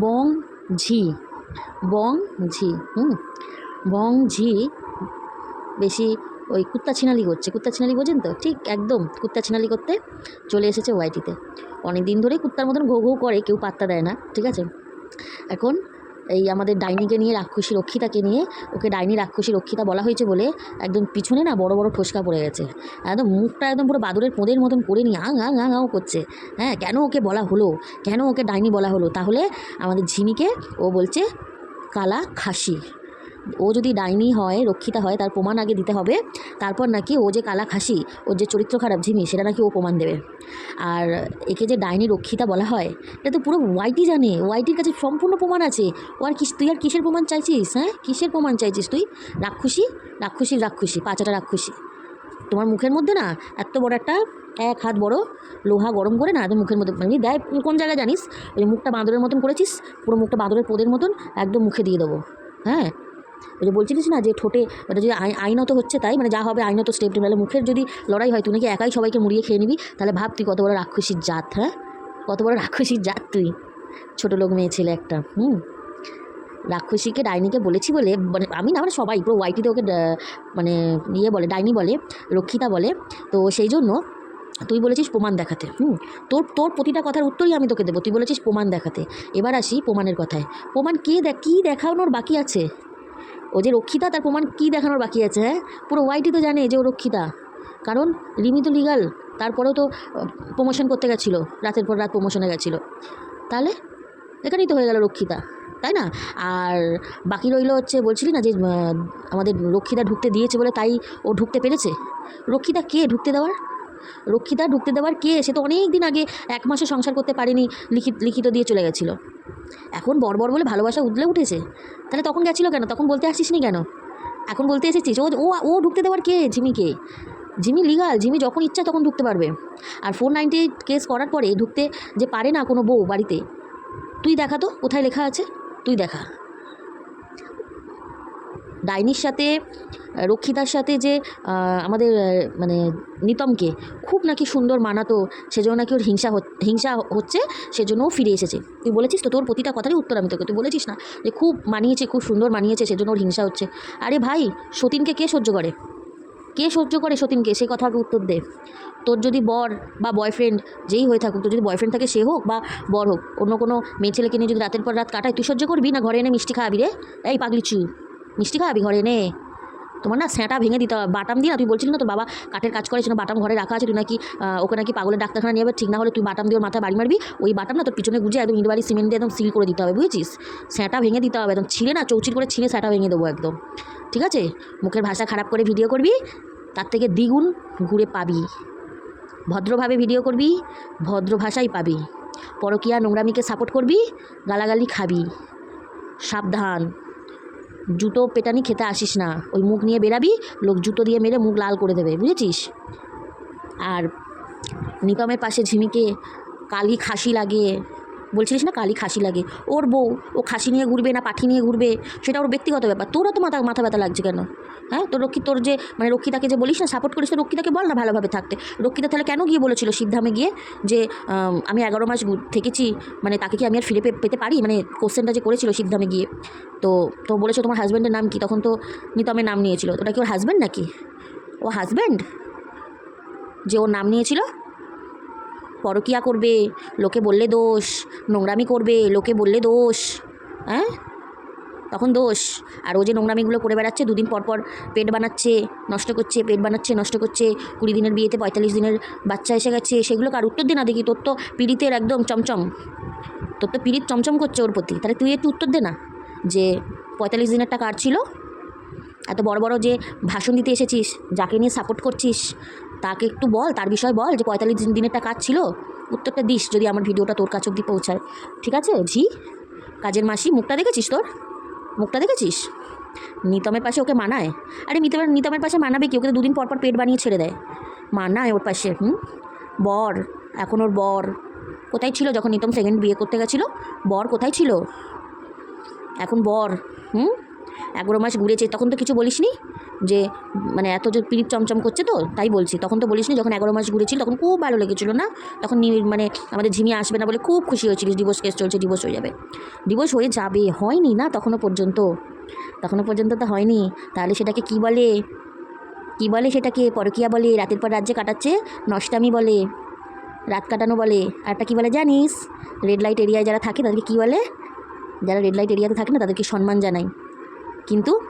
বং ঝি। বং ঝি, হুম? বং ঝি বেশি ওই কুত্তা ছিনালি করছে। কুত্তা ছিনালি বোঝেন তো? ঠিক, একদম। কুত্তা ছিনালি করতে চলে এসেছে ওয়াইটিতে অনেক দিন ধরেই কুত্তার মতন ঘো ঘো করে, কেউ পাত্তা দেয় না, ঠিক আছে? এখন এই আমাদের ডাইনিকে নিয়ে রাক্ষসী রক্ষিতাকে নিয়ে ওকে ডাইনি রাক্ষসী রক্ষিতা বলা হয়েছে বলে একদম পিছনে না বড় বড় ঠোসকা পড়ে গেছে। একদম মুখটা একদম পুরো বাদুরের পোঁদের মতন করে নিয়ে আং আং আং আও করছে। হ্যাঁ কেন ওকে বলা হলো? কেন ওকে ডাইনি বলা হলো? তাহলে আমাদের ঝিমিকে ও বলছে, কালা খাসি। ও যদি ডাইনি হয়, রক্ষিতা হয়, তার প্রমাণ আগে দিতে হবে। তারপর নাকি ও যে কালা খাসি ওর যে চরিত্র খারাপ ঝিমি, সেটা নাকি ও প্রমাণ দেবে। আর একে যে ডাইনি রক্ষিতা বলা হয়, এটা তো পুরো ওয়াইটি জানে। ওয়াইটির কাছে সম্পূর্ণ প্রমাণ আছে। ও আর কিস তুই আর কিসের প্রমাণ চাইছিস হ্যাঁ? কিসের প্রমাণ চাইছিস তুই? রাক্ষসী? রাক্ষসীর রাক্ষসী, পাঁচাটা রাক্ষসী। তোমার মুখের মধ্যে না, এত বড় একটা এক হাত বড় লোহা গরম করে না, একদম মুখের মধ্যে মানে দেয় কোন জায়গায় জানিস? ওই মুখটা বাঁদরের মতন করেছিস, পুরো মুখটা বাঁদরের পোদের মতন, একদম মুখে দিয়ে দেবো। হ্যাঁ? ওই যে বলছিলিস না যে ঠোঁটে ওটা যদি আই- আইনত হচ্ছে তাই? মানে যা হবে আইনত স্টেপ টেপ মুখের যদি লড়াই হয়, তুই নাকি একাই সবাইকে মুড়িয়ে খেয়ে নিবি? তাহলে ভাব তুই কত বড় রাক্ষসীর জাত হ্যাঁ? কত বড় রাক্ষসীর জাত তুই। ছোটো লোক মেয়ে, ছেলে একটা, হুম? রাক্ষসীকে, ডাইনিকে বলেছি বলে মানে আমি না মানে সবাই, পুরো ওয়াইটিতে ওকে মানে ইয়ে বলে, ডাইনি বলে, রক্ষিতা বলে। তো সেই জন্য তুই বলেছিস প্রমাণ দেখাতে, হুম? তোর তোর প্রতিটা কথার উত্তরই আমি তোকে দেবো। তুই বলেছিস প্রমাণ দেখাতে। এবার আসি প্রমাণের কথায়। প্রমাণ কে দেখ কী দেখানোর বাকি আছে? ও যে রক্ষিতা, তার প্রমাণ কী দেখানোর বাকি আছে হ্যাঁ? পুরো ওয়াইটি তো জানে যে ও রক্ষিতা। কারণ রিমি তো লিগাল তারপরেও তো প্রমোশন করতে গেছিল, রাতের পর রাত প্রমোশনে গেছিল। তাহলে, এখানেই তো হয়ে গেল রক্ষিতা, তাই না? আর বাকি রইল হচ্ছে, বলছিলি না যে আমাদের রক্ষিতা ঢুকতে দিয়েছে বলে তাই ও ঢুকতে পেরেছে? রক্ষিতা কে ঢুকতে দেওয়ার? রক্ষিতা ঢুকতে দেওয়ার কে? সে তো অনেক দিন আগে এক মাসে সংসার করতে পারেনি, লিখিত লিখিত দিয়ে চলে গেছিল। এখন বড় বলে ভালোবাসা উদলে উঠেছে। তাহলে তখন গেছিল কেন? তখন বলতে আসছিস নি কেন? এখন বলতে এসেছিস। ও ও ঢুকতে দেওয়ার কে? জিমিকে। জিমি লিগাল জিমি যখন ইচ্ছা তখন ঢুকতে পারবে। আর ফোর নাইনটি কেস করার পরে ঢুকতে যে পারে না কোনো বউ বাড়িতে, তুই দেখা তো, কোথায় লেখা আছে? তুই দেখা। ডাইনির সাথে রক্ষিতার সাথে যে আমাদের মানে নিতমকে খুব নাকি সুন্দর মানাতো, সেজন্য নাকি ওর হিংসা হিংসা হচ্ছে, সেজন্য ও ফিরে এসেছে। তুই বলেছিস তো তোর প্রতিটা কথারই উত্তর আমি তোকে, তুই বলেছিস না যে খুব মানিয়েছে, খুব সুন্দর মানিয়েছে, সেজন্য ওর হিংসা হচ্ছে। আরে ভাই, সতীনকে কে সহ্য করে? কে সহ্য করে সতীনকে? সে কথার উত্তর দে। তোর যদি বর বা বয়ফ্রেন্ড যেই হয়ে থাকুক, তোর যদি বয়ফ্রেন্ড থাকে সে হোক বা বর হোক, অন্য কোনো মেয়ে ছেলেকে নিয়ে যদি রাতের পর রাত কাটায়, তুই সহ্য করবি না ঘরে এনে মিষ্টি খাওয়াবি রে? এই পাগলি চু, মিষ্টি খাওয়াবি ঘরে এনে তোমার না স্যাঁটা ভেঙে দিতে হবে। বাটাম দিয়ে না, তুই বলছিলি না তোর বাবা কাঠের কাজ করে বাটাম ঘরে রাখা আছে, তুই নাকি ওকে নাকি পাগলের ডাক্তারখানা নিয়ে ঠিক না হলে তুই বাটাম দিয়ে মাথায় বাড়ি মারবি। ওই বাটাম না তোর পিছনে গুজে একদম ইট বাড়ি সিমেন্ট দিয়ে একদম সিল করে দিতে হবে, বুঝেছিস? স্যাঁটা ভেঙে দিতে হবে, একদম ছিঁড়ে না, চৌচির করে ছিঁড়ে স্যাঁটা ভেঙে দেবো একদম। ঠিক আছে? মুখের ভাষা খারাপ করে ভিডিও করবি, তার থেকে দ্বিগুণ ঘুরে পাবি। ভদ্রভাবে ভিডিও করবি, ভদ্র ভাষাই পাবি। পরকিয়া নোংরামিকে সাপোর্ট করবি, গালাগালি খাবি। সাবধান। জুতো পেটানি খেতে আসিস না। ওই মুখ নিয়ে বেরাবি, লোক জুতো দিয়ে মেরে মুখ লাল করে দেবে, বুঝেছিস? আর নিকমের পাশে ঝিমিকে কালি খাসি লাগে বলছিলিস না কালি খাসি লাগে? ওর বউ, ও খাসি নিয়ে ঘুরবে না পাঠি নিয়ে ঘুরবে? সেটা ওর ব্যক্তিগত ব্যাপার। তোরও তো মাথা মাথা ব্যথা লাগছে কেন? হ্যাঁ? তোর রক্ষিত তোর যে মানে রক্ষিতাকে যে বলিস না সাপোর্ট করিস, তো রক্ষিতাকে বল না ভালোভাবে থাকতে। রক্ষিতা তাহলে কেন গিয়ে বলেছিল সিদ্ধামে গিয়ে যে, আমি এগারো মাস থেকেছি মানে তাকে কি আমি আর ফিরে পেতে পারি? মানে কোশ্চেনটা যে করেছিল সিদ্ধামে গিয়ে। তো তো বলেছ তোমার হাজব্যান্ডের নাম কি? তখন তো নিতমের নাম নিয়েছিল। ওটা কি ওর হাজব্যান্ড নাকি? ও হাজব্যান্ড যে ওর নাম নিয়েছিল? পরকিয়া করবে, লোকে বললে দোষ, নোংরামি করবে, লোকে বললে দোষ হ্যাঁ তখন দোষ। আর ও যে নোংরামিগুলো করে বেড়াচ্ছে, দুদিন পর পর পেট বানাচ্ছে, নষ্ট করছে, পেট বানাচ্ছে, নষ্ট করছে, কুড়ি দিনের বিয়েতে পঁয়তাল্লিশ দিনের বাচ্চা এসে গেছে সেগুলো কার উত্তর দে না দেখি, তোর তো পীড়িতের একদম চমচম। তোর তো পীড়িত চমচম করছে ওর প্রতি, তাহলে তুই একটু উত্তর দে না, যে পঁয়তাল্লিশ দিনের দিনেরটা কার ছিল? এত বড় বড় যে ভাষণ দিতে এসেছিস, যাকে নিয়ে সাপোর্ট করছিস তাকে একটু বল, তার বিষয়ে বল যে পঁয়তাল্লিশ দিন, দিনেরটা কাজ ছিল। উত্তরটা দিস যদি আমার ভিডিওটা তোর কাছে অব্দি পৌঁছায়। ঠিক আছে? ঝি? কাজের মাসি, মুখটা দেখেছিস তোর? মুখটা দেখেছিস? নিতমের পাশে ওকে মানায়? আরে নিতমের নিতমের পাশে মানাবে কি? ওকে দুদিন পর পর পেট বানিয়ে ছেড়ে দেয়। মানায় ওর পাশে, হুম? বর, এখন ওর বর। কোথায় ছিল যখন নিতম সেকেন্ড বিয়ে করতে গেছিল? বর কোথায় ছিল? এখন বর, হুম? এগারো মাস ঘুরেছে তখন তো কিছু বলিসনি? যে মানে এত যে পিরিত চমচম করছে তো, তাই বলছি। তখন তো বলিসনি, যখন এগারো মাস ঘুরেছিল তখন খুব ভালো লেগেছিল না? তখন মানে আমাদের ঝিমিয়ে আসবে না বলে খুব খুশি হয়েছিলিস ডিভোর্স কেস চলছে ডিভোর্স হয়ে যাবে। ডিভোর্স হয়ে যাবে, হয়নি না তখনও পর্যন্ত। তখনও পর্যন্ত তো হয়নি। তাহলে সেটাকে কি বলে? কি বলে সেটাকে? পরকিয়া বলে, রাতের পর রাজ্যে কাটাচ্ছে, নষ্টামি বলে, রাত কাটানো বলে। আর একটা কী বলে জানিস? রেড লাইট এরিয়ায় যারা থাকে তাদেরকে কী বলে? যারা রেড লাইট এরিয়াতে থাকে না, তাদেরকে সম্মান জানাই। কিন্তু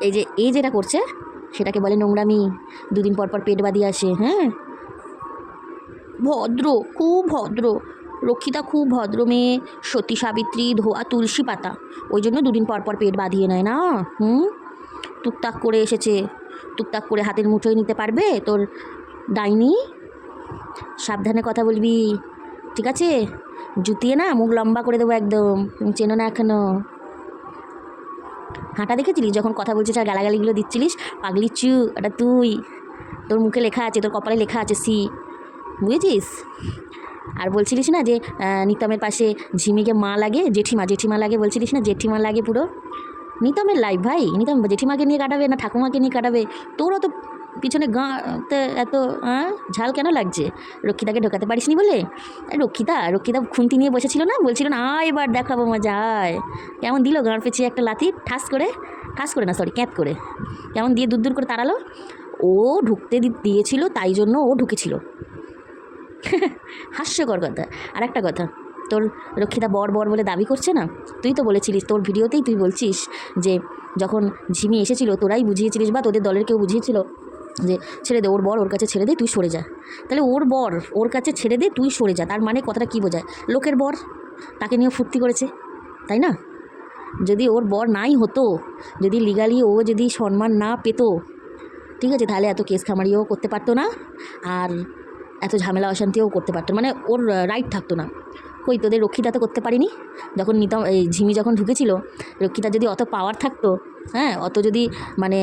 এই যে, এই যেটা করছে, সেটাকে বলে নোংরামি। দুদিন পর পর পেট বাঁধিয়ে আসে হ্যাঁ? ভদ্র, খুব ভদ্র। রক্ষিতা খুব ভদ্র মেয়ে, সতী সাবিত্রী, ধোয়া তুলসী পাতা। ওই জন্য দুদিন পর পর পেট বাঁধিয়ে নেয় না? হুম? টুকটাক করে এসেছে। টুকটাক করে হাতের মুঠোয় নিতে পারবে তোর ডাইনি? সাবধানে কথা বলবি। ঠিক আছে? জুতিয়ে না, মুখ লম্বা করে দেবো একদম। চেনো না এখনও। হাঁটা দেখেছিলিস? যখন কথা বলছিস আর গালাগালিগুলো দিচ্ছিলিস? পাগলি চু, এটা তুই। তোর মুখে লেখা আছে, তোর কপালে লেখা আছে, সি। বুঝেছিস? আর বলছিলিস না যে নিতমের পাশে ঝিমিকে মা লাগে, জেঠিমা। জেঠিমা লাগে বলছিলিস না, জেঠিমা লাগে পুরো। নিতমের লাইফ ভাই। নিতম, জেঠিমাকে নিয়ে কাটাবে না ঠাকুমাকে নিয়ে কাটাবে? তোরও তো পিছনে গাঁতে এত ঝাল কেন লাগছে? রক্ষিতাকে ঢোকাতে পারিস নি বলে? রক্ষিতা রক্ষিতা খুন্তি নিয়ে বসেছিল না? বলছিল, না আয় এবার দেখাবো মজা, আয়। কেমন দিল গাঁড় পেছিয়ে একটা লাথি? ঠাস করে? ঠাস করে না সরি ক্যাঁত করে। কেমন দিয়ে দূর দূর করে তাড়ালো? ও ঢুকতে দিয়েছিল, তাই জন্য ও ঢুকেছিল। হাস্যকর কথা। আর একটা কথা, তোর রক্ষিতা বর বর বলে দাবি করছে না? তুই তো বলেছিলিস, তোর ভিডিওতেই তুই বলছিস যে, যখন ঝিমি এসেছিল, তোরাই বুঝিয়েছিলিস বা তোদের দলের কেউ বুঝিয়েছিল? যে ছেড়ে দে, ওর বর ওর কাছে ছেড়ে দে, তুই সরে যা। তাহলে ওর বর ওর কাছে ছেড়ে দে, তুই সরে যা। তার মানে কথাটা কী বোঝায়? লোকের বর তাকে নিয়ে ফুর্তি করেছে, তাই না? যদি ওর বর নাই হতো, যদি লিগালি ও যদি সম্মান না পেতো, ঠিক আছে, তাহলে এত কেস খামারিও করতে পারতো না, আর এত ঝামেলা অশান্তিও করতে পারতো মানে ওর রাইট থাকতো না। কই, তোদের রক্ষিতা তো করতে পারিনি? যখন নিতম এই ঝিমি যখন ঢুকেছিল রক্ষিতা যদি অত পাওয়ার থাকতো হ্যাঁ অত যদি মানে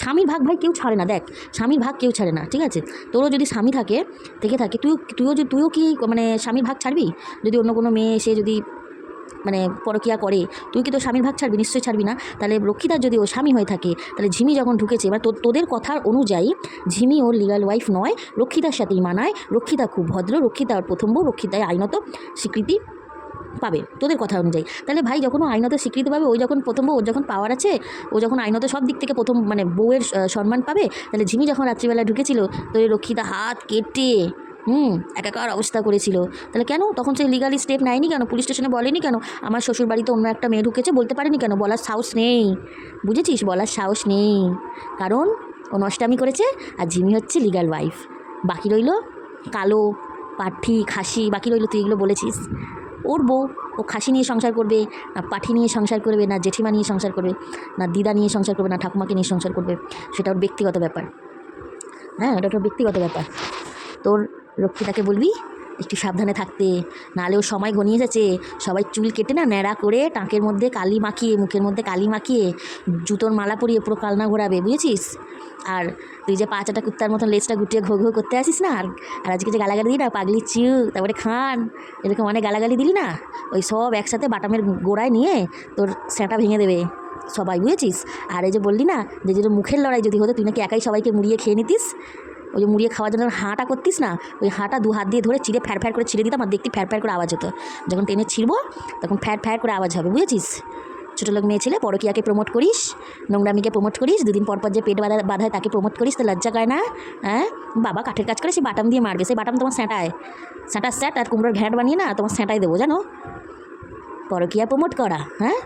স্বামীর ভাগ ভাই কেউ ছাড়ে না, দেখ, স্বামীর ভাগ কেউ ছাড়ে না, ঠিক আছে? তোরও যদি স্বামী থাকে, থেকে থাকে তুই তুইও যদি তুইও কি মানে স্বামীর ভাগ ছাড়বি? যদি অন্য কোনো মেয়ে এসে যদি মানে পরকিয়া করে, তুই কি তোর স্বামীর ভাগ ছাড়বি? নিশ্চয়ই ছাড়বি না। তাহলে রক্ষিতার যদি ও স্বামী হয়ে থাকে, তাহলে ঝিমি যখন ঢুকেছে, এবার তোদের কথার অনুযায়ী ঝিমি ওর লিগাল ওয়াইফ নয়, রক্ষিতার সাথেই মানায়। রক্ষিতা খুব ভদ্র, রক্ষিতা ওর প্রথম বউ রক্ষিতায় আইনত স্বীকৃতি। পাবে, তোদের কথা অনুযায়ী। তাহলে ভাই যখন আইনত স্বীকৃতি পাবে ওই যখন প্রথম ওর যখন পাওয়ার আছে, ও যখন আইনত সব দিক থেকে প্রথম মানে বউয়ের সম্মান পাবে, তাহলে ঝিমি যখন রাত্রিবেলা ঢুকেছিল, তো রক্ষিতা হাত কেটে, হুম, একাকার অবস্থা করেছিল। তাহলে কেন? তখন সে লিগালি স্টেপ নেয়নি কেন? পুলিশ স্টেশনে বলেনি কেন? আমার শ্বশুর বাড়িতে অন্য একটা মেয়ে ঢুকেছে, বলতে পারেনি কেন? বলার সাহস নেই। বুঝেছিস? বলার সাহস নেই। কারণ ও নষ্টামি করেছে, আর ঝিমি হচ্ছে লিগাল ওয়াইফ বাকি রইল কালো পাঠি খাসি বাকি রইল তুই এগুলো বলেছিস। ওর বউ। ও খাসি নিয়ে সংসার করবে, না পাঠি নিয়ে সংসার করবে, না জেঠিমা নিয়ে সংসার করবে, না দিদা নিয়ে সংসার করবে, না ঠাকুমাকে নিয়ে সংসার করবে। সেটা ওর ব্যক্তিগত ব্যাপার। হ্যাঁ এটা ওর ব্যক্তিগত ব্যাপার। তোর রক্ষিতাকে বলবি? একটু সাবধানে থাকতে। নাহলে ওর সময় ঘনিয়ে যাচ্ছে। সবাই চুল কেটে না ন্যাড়া করে টাঁকের মধ্যে কালি মাখিয়ে, মুখের মধ্যে কালি মাখিয়ে জুতোর মালা পরিয়ে পুরো কালনা ঘোরাবে, বুঝেছিস? আর তুই যে পাঁচাটা কুত্তার মতন লেজটা গুটিয়ে ঘো ঘো করতে আসিস না, আর আর আজকে যে গালাগালি দিই না, পাগলি চিউ, তারপরে খান, এরকম অনেক গালাগালি দিলি না? ওই সব একসাথে বাটামের গোড়ায় নিয়ে তোর স্যাঁটা ভেঙে দেবে সবাই, বুঝেছিস? আর এই যে বললি না, যে যেটা মুখের লড়াই যদি হতো, তুই নাকি একাই সবাইকে মুড়িয়ে খেয়ে নিতিস? ওই যে মুড়িয়ে খাওয়ার জন্য হাঁটা করতিস না, ওই হাঁটা দু হাত দিয়ে ধরে চিড়ে ফ্যার ফ্যার করে ছিঁড়ে দিতাম আর দেখতি ফ্যার ফ্যার করে আওয়াজ হতো। যখন টেনে ছিঁড়বো তখন ফ্যার ফ্যার করে আওয়াজ হবে, বুঝেছিস? ছোটো লোক মেয়ে ছেলে, পরকিয়াকে প্রমোট করিস, নোংরামিকে প্রমোট করিস, দুদিন পর পর যে পেট বাঁধা, বাঁধায় তাকে প্রমোট করিস, তো লজ্জা করে না? হ্যাঁ? বাবা কাঠের কাজ করে, সে বাটাম দিয়ে মারবে, সেই বাটাম তোমার স্যাঁটায়। স্যাঁটার স্যাট আর কুমড়োর ঘ্যাট বানিয়ে না, তোমার স্যাঁটায় দেবো, জানো? পরকিয়া প্রমোট করা হ্যাঁ?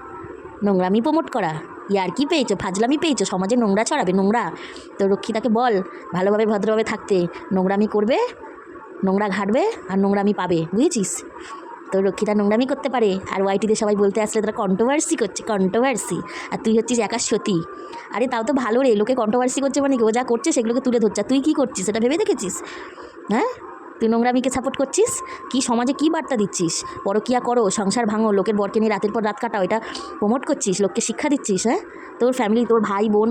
নোংরামি প্রমোট করা। ইয়ার কি পেয়েছ? ফাজলামি পেয়েছ? সমাজে নোংরা ছড়াবে, নোংরা। তো রক্ষিতাকে বল, ভালোভাবে, ভদ্রভাবে থাকতে। নোংরামি করবে, নোংরা ঘাটবে আর নোংরামি পাবে, বুঝেছিস? তো রক্ষিতা নোংরামি করতে পারে। আর ওয়াইটিতে সবাই বলতে আসলে তারা কন্ট্রোভার্সি করছে কন্ট্রোভার্সি আর তুই হচ্ছিস একা সতী। আরে তাও তো ভালো রে, লোকে কন্ট্রোভার্সি করছে মানে ও যা করছে সেগুলোকে তুলে ধরছে। তুই কী করছিস? সেটা ভেবে দেখেছিস? হ্যাঁ? তুই নোংরামিকে সাপোর্ট করছিস? কি সমাজে কি বার্তা দিচ্ছিস? পরকিয়া করো, সংসার ভাঙো, লোকের বরকে নিয়ে রাতের পর রাত কাটাও, এটা প্রমোট করছিস? লোককে শিক্ষা দিচ্ছিস হ্যাঁ? তোর ফ্যামিলি তোর ভাই, বোন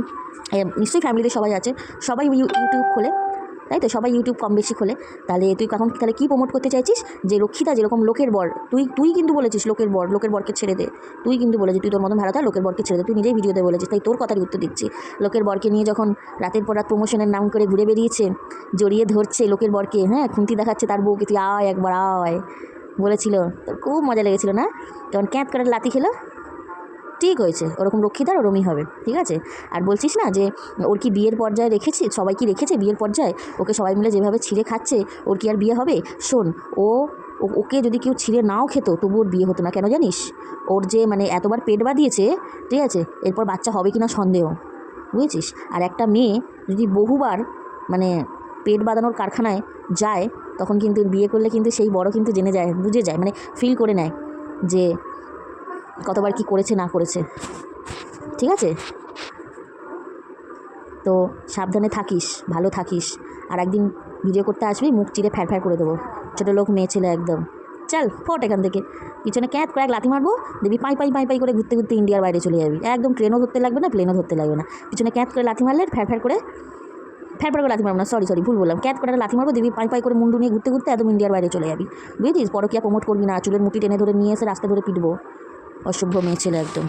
নিশ্চয়ই ফ্যামিলিতে সবাই আছে। সবাই ইউটিউব খোলে। তাই তো? সবাই ইউটিউব কম বেশি খোলে। তাহলে তুই এখন তাহলে কী প্রমোট করতে চাইছিস? যে লক্ষ্মীদা যেরকম লোকের বর, তুই তুই কিন্তু বলেছিস লোকের বর, লোকের বরকে ছেড়ে দে। তুই কিন্তু বলেছিস, তুই তোর মতন ভালো থাক লোকের বরকে ছেড়ে দে। তুই নিজেই ভিডিওতে বলেছিস, তাই তোর কথারই উত্তর দিচ্ছি। লোকের বরকে নিয়ে যখন রাতের পর রাত প্রমোশনের নাম করে ঘুরে বেরিয়েছে জড়িয়ে ধরছে লোকের বরকে হ্যাঁ খুন্তি দেখাচ্ছে তার বউকে, তুই আয় একবার, আয়। বলেছিল, তোর খুব মজা লেগেছিল না? তখন ক্যাঁত করে লাতি খেলো। ঠিক হয়েছে, ওরকম রক্ষিতার ওরমই হবে, ঠিক আছে? আর বলছিস না যে, ওর কি বিয়ের পর্যায়ে রেখেছি, সবাই কি রেখেছে বিয়ের পর্যায়ে? ওকে সবাই মিলে যেভাবে ছিঁড়ে খাচ্ছে, ওর কি আর বিয়ে হবে? শোন, ও ওকে যদি কেউ ছিঁড়ে নাও খেত, তবু ওর বিয়ে হতো না, কেন জানিস? ওর যে মানে এতবার পেট বাঁধিয়েছে, ঠিক আছে? এরপর বাচ্চা হবে কি না সন্দেহ, বুঝেছিস? আর একটা মেয়ে যদি বহুবার মানে পেট বাঁধানোর কারখানায় যায়, তখন কিন্তু বিয়ে করলে কিন্তু সেই বড় কিন্তু জেনে যায়, বুঝে যায় মানে ফিল করে নেয় যে কতবার কি করেছে, না করেছে। ঠিক আছে? তো সাবধানে থাকিস, ভালো থাকিস। আর একদিন ভিডিও করতে আসবি, মুখ চিরে ফ্যার ফ্যার করে দেবো। ছোটো লোক, মেয়ে, ছেলে একদম। চল, ফট এখান থেকে। পিছনে ক্যাত করে এক লাথি মারবো, দেখবি পাই পাই পাই পাই করে ঘুরতে ঘুরতে ইন্ডিয়ার বাইরে চলে যাবি। একদম ট্রেনও ধরতে লাগবে না প্লেনও ধরতে লাগবে না। পিছনে ক্যাত করে লাথি মারলে ফ্যার ফ্যার করে ফ্যার করে লাথি মারবো না সরি সরি ভুল বললাম। ক্যাত করে লাথি মারবো, দেখবি পাই পাই করে মুন্ডু নিয়ে ঘুরতে ঘুরতে একদম ইন্ডিয়ার বাইরে চলে যাবি। বুঝেছিস? পরকিয়া প্রমোট করবি না, চুলের মুটি টেনে ধরে নিয়ে এসে রাস্তা ধরে পিটবো। অসভ্য মেয়ে ছিল একদম।